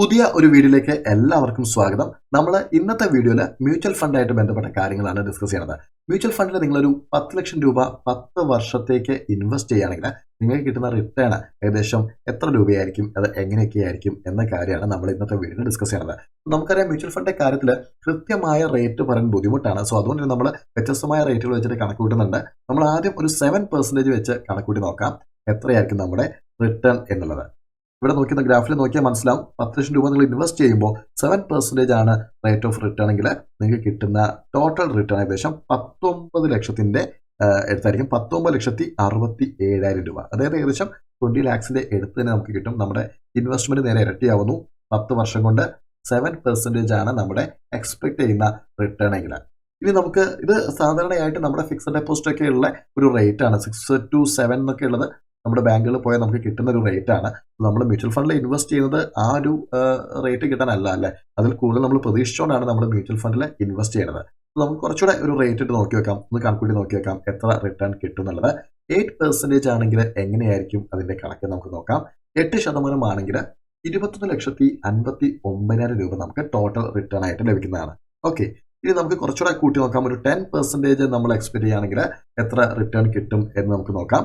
പുതിയ ഒരു വീഡിയോയിലേക്ക് എല്ലാവർക്കും സ്വാഗതം. നമ്മൾ ഇന്നത്തെ വീഡിയോയിൽ മ്യൂച്വൽ ഫണ്ടായിട്ട് ബന്ധപ്പെട്ട കാര്യങ്ങളാണ് ഡിസ്കസ് ചെയ്യുന്നത്. മ്യൂച്വൽ ഫണ്ടിൽ നിങ്ങളൊരു പത്ത് ലക്ഷം രൂപ പത്ത് വർഷത്തേക്ക് ഇൻവെസ്റ്റ് ചെയ്യുകയാണെങ്കിൽ നിങ്ങൾക്ക് കിട്ടുന്ന റിട്ടേൺ ഏകദേശം എത്ര രൂപയായിരിക്കും? അത് എങ്ങനെയൊക്കെ ആയിരിക്കും എന്ന കാര്യമാണ് നമ്മൾ ഇന്നത്തെ വീഡിയോയിൽ ഡിസ്കസ് ചെയ്യുന്നത്. നമുക്കറിയാം മ്യൂച്വൽ ഫണ്ടിന്റെ കാര്യത്തിൽ കൃത്യമായ റേറ്റ് പറയാൻ ബുദ്ധിമുട്ടാണ്. സോ അതുകൊണ്ട് നമ്മൾ വ്യത്യസ്തമായ റേറ്റുകൾ വെച്ചിട്ട് കണക്ക് കൂട്ടുന്നുണ്ട്. നമ്മൾ ആദ്യം ഒരു സെവൻ പെർസെന്റേജ് വെച്ച് കണക്കൂട്ടി നോക്കാം. എത്രയായിരിക്കും നമ്മുടെ റിട്ടേൺ എന്നുള്ളത്. ഇവിടെ നോക്കുന്ന ഗ്രാഫിൽ നോക്കിയാൽ മനസ്സിലാവും. പത്ത് ലക്ഷം രൂപ നിങ്ങൾ ഇൻവെസ്റ്റ് ചെയ്യുമ്പോൾ സെവൻ പെർസെന്റേജ് ആണ് റേറ്റ് ഓഫ് റിട്ടേൺ എങ്കിൽ നിങ്ങൾക്ക് കിട്ടുന്ന ടോട്ടൽ റിട്ടേൺ ഏകദേശം പത്തൊമ്പത് ലക്ഷത്തിന്റെ എടുത്തായിരിക്കും പത്തൊമ്പത് ലക്ഷത്തി അറുപത്തി ഏഴായിരം രൂപ. അതായത് ഏകദേശം ട്വന്റി ലാക്സിന്റെ എടുത്ത് തന്നെ നമുക്ക് കിട്ടും. നമ്മുടെ ഇൻവെസ്റ്റ്മെന്റ് നേരെ ഇരട്ടിയാവുന്നു. പത്ത് വർഷം കൊണ്ട് സെവൻ പെർസെന്റേജ് ആണ് നമ്മുടെ എക്സ്പെക്ട് ചെയ്യുന്ന റിട്ടേൺ എങ്കിൽ. ഇനി നമുക്ക് ഇത് സാധാരണയായിട്ട് നമ്മുടെ ഫിക്സഡ് ഡെപ്പോസിറ്റ് ഒക്കെ ഉള്ള ഒരു റേറ്റ് ആണ്. സിക്സ് ടു സെവൻ എന്നൊക്കെ ഉള്ളത്. നമ്മുടെ ബാങ്കുകളിൽ പോയാൽ നമുക്ക് കിട്ടുന്ന ഒരു റേറ്റ് ആണ് നമ്മൾ മ്യൂച്വൽ ഫണ്ടിൽ ഇൻവെസ്റ്റ് ചെയ്യുന്നത് ആ ഒരു റേറ്റ് കിട്ടാനല്ല അല്ലേ? അതിൽ കൂടുതൽ നമ്മൾ പ്രതീക്ഷിച്ചുകൊണ്ടാണ് നമ്മൾ മ്യൂച്വൽ ഫണ്ടിൽ ഇൻവെസ്റ്റ് ചെയ്യുന്നത്. നമുക്ക് കുറച്ചുകൂടെ ഒരു റേറ്റ് ഇട്ട് നോക്കി വെക്കാം. ഒന്ന് കണക്കൂട്ടി നോക്കി വെക്കാം. എത്ര റിട്ടേൺ കിട്ടും എന്നുള്ളത്. എയ്റ്റ് പെർസെന്റേജ് ആണെങ്കിൽ എങ്ങനെയായിരിക്കും അതിന്റെ കണക്ക് നമുക്ക് നോക്കാം. എട്ട് ശതമാനം ആണെങ്കിൽ ഇരുപത്തൊന്ന് ലക്ഷത്തി അൻപത്തി ഒമ്പതിനായിരം രൂപ നമുക്ക് ടോട്ടൽ റിട്ടേൺ ആയിട്ട് ലഭിക്കുന്നതാണ്. ഓക്കെ ഇനി നമുക്ക് കുറച്ചുകൂടെ കൂട്ടി നോക്കാം. ഒരു ടെൻ പെർസെന്റേജ് നമ്മൾ എക്സ്പെക്ട് ചെയ്യുകയാണെങ്കിൽ എത്ര റിട്ടേൺ കിട്ടും എന്ന് നമുക്ക് നോക്കാം.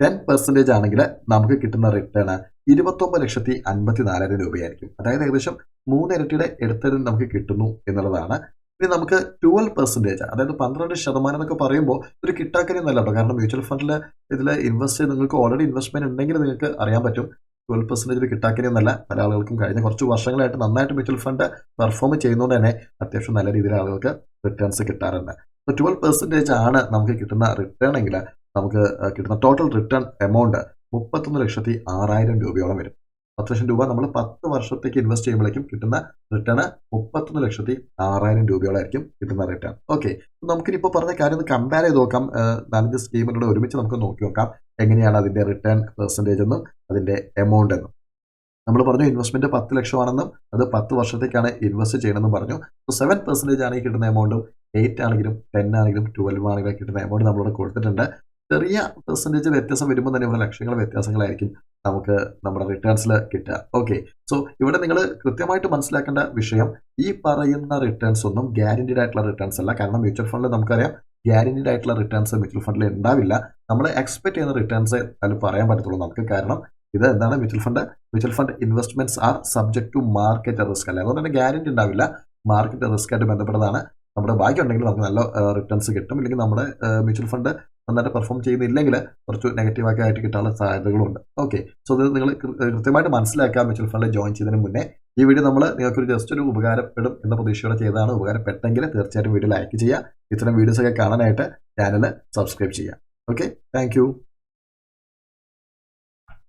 ടെൻ പെർസെന്റേജ് ആണെങ്കിൽ നമുക്ക് കിട്ടുന്ന റിട്ടേൺ ഇരുപത്തൊമ്പത് ലക്ഷത്തി അൻപത്തി നാലായിരം രൂപയായിരിക്കും. അതായത് ഏകദേശം മൂന്നിരട്ടിയുടെ എടുത്തരും നമുക്ക് കിട്ടുന്നു എന്നുള്ളതാണ്. ഇനി നമുക്ക് ട്വൽവ് പെർസെന്റേജ് അതായത് പന്ത്രണ്ട് ശതമാനം എന്നൊക്കെ പറയുമ്പോൾ ഒരു കിട്ടാക്കരി നല്ല കേട്ടോ. കാരണം മ്യൂച്വൽ ഫണ്ടിൽ ഇതിൽ ഇൻവെസ്റ്റ് നിങ്ങൾക്ക് ഓൾറെഡി ഇൻവെസ്റ്റ്മെന്റ് ഉണ്ടെങ്കിൽ നിങ്ങൾക്ക് അറിയാൻ പറ്റും. ട്വൽവ് പെർസെന്റേജ് ഒരു കിട്ടാക്കരി എന്നല്ല പല ആളുകൾക്കും കഴിഞ്ഞ കുറച്ച് വർഷങ്ങളായിട്ട് നന്നായിട്ട് മ്യൂച്വൽ ഫണ്ട് പെർഫോം ചെയ്യുന്നതുകൊണ്ട് തന്നെ അത്യാവശ്യം നല്ല രീതിയിൽ ആളുകൾക്ക് റിട്ടേൺസ് കിട്ടാറുണ്ട്. ട്വൽവ് പെർസെന്റേജ് ആണ് നമുക്ക് കിട്ടുന്ന റിട്ടേൺ എങ്കിൽ നമുക്ക് കിട്ടുന്ന ടോട്ടൽ റിട്ടേൺ എമൗണ്ട് മുപ്പത്തൊന്ന് ലക്ഷത്തി ആറായിരം രൂപയോളം വരും. പത്ത് ലക്ഷം രൂപ നമ്മൾ പത്ത് വർഷത്തേക്ക് ഇൻവെസ്റ്റ് ചെയ്യുമ്പോഴേക്കും കിട്ടുന്ന റിട്ടേൺ മുപ്പത്തൊന്ന് ലക്ഷത്തി ആറായിരം രൂപയോളായിരിക്കും കിട്ടുന്ന റിട്ടേൺ ഓക്കെ നമുക്കിനിപ്പോൾ പറഞ്ഞ കാര്യം ഒന്ന് കമ്പയർ ചെയ്ത് നോക്കാം. നാലഞ്ച് സ്കീമിനോട് ഒരുമിച്ച് നമുക്ക് നോക്കി നോക്കാം. എങ്ങനെയാണ് അതിന്റെ റിട്ടേൺ പെർസെന്റേജ് എന്നും അതിന്റെ എമൗണ്ട് എന്നും. നമ്മൾ പറഞ്ഞു ഇൻവെസ്റ്റ്മെന്റ് പത്ത് ലക്ഷമാണെന്നും അത് പത്ത് വർഷത്തേക്കാണ് ഇൻവെസ്റ്റ് ചെയ്യണമെന്നും പറഞ്ഞു. സെവൻ പെർസെന്റേജ് ആണ് കിട്ടുന്ന എമൗണ്ടും എയ്റ്റ് ആണെങ്കിലും ടെൻ ആണെങ്കിലും ട്വൽവ് ആണെങ്കിലും കിട്ടുന്ന എമൗണ്ട് നമ്മളിവിടെ കൊടുത്തിട്ടുണ്ട്. ചെറിയ പെർസെന്റേജ് വ്യത്യാസം വരുമ്പോൾ തന്നെ ഇവിടെ ലക്ഷങ്ങൾ വ്യത്യാസങ്ങളായിരിക്കും നമുക്ക് നമ്മുടെ റിട്ടേൺസിൽ കിട്ടുക. ഓക്കെ സോ ഇവിടെ നിങ്ങൾ കൃത്യമായിട്ട് മനസ്സിലാക്കേണ്ട വിഷയം ഈ പറയുന്ന റിട്ടേൺസ് ഒന്നും ഗ്യാരണ്ടീഡ് ആയിട്ടുള്ള റിട്ടേൺസ് അല്ല. കാരണം മ്യൂച്വൽ ഫണ്ടിൽ നമുക്കറിയാം ഗ്യാരണ്ടീഡ് ആയിട്ടുള്ള റിട്ടേൺസ് മ്യൂച്വൽ ഫണ്ടിൽ ഉണ്ടാവില്ല. നമ്മൾ എക്സ്പെക്ട് ചെയ്യുന്ന റിട്ടേൺസ് അതിൽ പറയാൻ പറ്റത്തുള്ളൂ നമുക്ക്. കാരണം ഇത് എന്താണ്? Mutual fund mutual fund investments are subject to market risk അല്ല? അതുകൊണ്ട് തന്നെ ഗ്യാരണ്ടി ഉണ്ടാവില്ല. മാർക്കറ്റ് റിസ്ക് ആയിട്ട് ബന്ധപ്പെട്ടതാണ്. നമ്മുടെ ബാക്കി ഉണ്ടെങ്കിൽ നമുക്ക് നല്ല റിട്ടേൺസ് കിട്ടും. ഇല്ലെങ്കിൽ നമ്മുടെ മ്യൂച്വൽ ഫണ്ട് നന്നായിട്ട് പെർഫോം ചെയ്യുന്നില്ലെങ്കിൽ കുറച്ച് നെഗറ്റീവൊക്കെ ആയിട്ട് കിട്ടാനുള്ള സാധ്യതകളുണ്ട്. ഓക്കെ സോ ഇത് നിങ്ങൾ കൃത്യമായിട്ട് മനസ്സിലാക്കാൻ മ്യൂച്വൽ ഫണ്ടിൽ ജോയിൻ ചെയ്തതിന് മുന്നേ ഈ വീഡിയോ നമ്മൾ നിങ്ങൾക്കൊരു ജസ്റ്റ് ഒരു ഉപകാരപ്പെടും എന്ന പ്രതീക്ഷയോടെ ചെയ്തതാണ്. ഉപകാരപ്പെട്ടെങ്കിൽ തീർച്ചയായിട്ടും വീഡിയോ ലൈക്ക് ചെയ്യുക. ഇത്തരം വീഡിയോസ് ഒക്കെ കാണാനായിട്ട് ചാനൽ സബ്സ്ക്രൈബ് ചെയ്യുക. Okay thank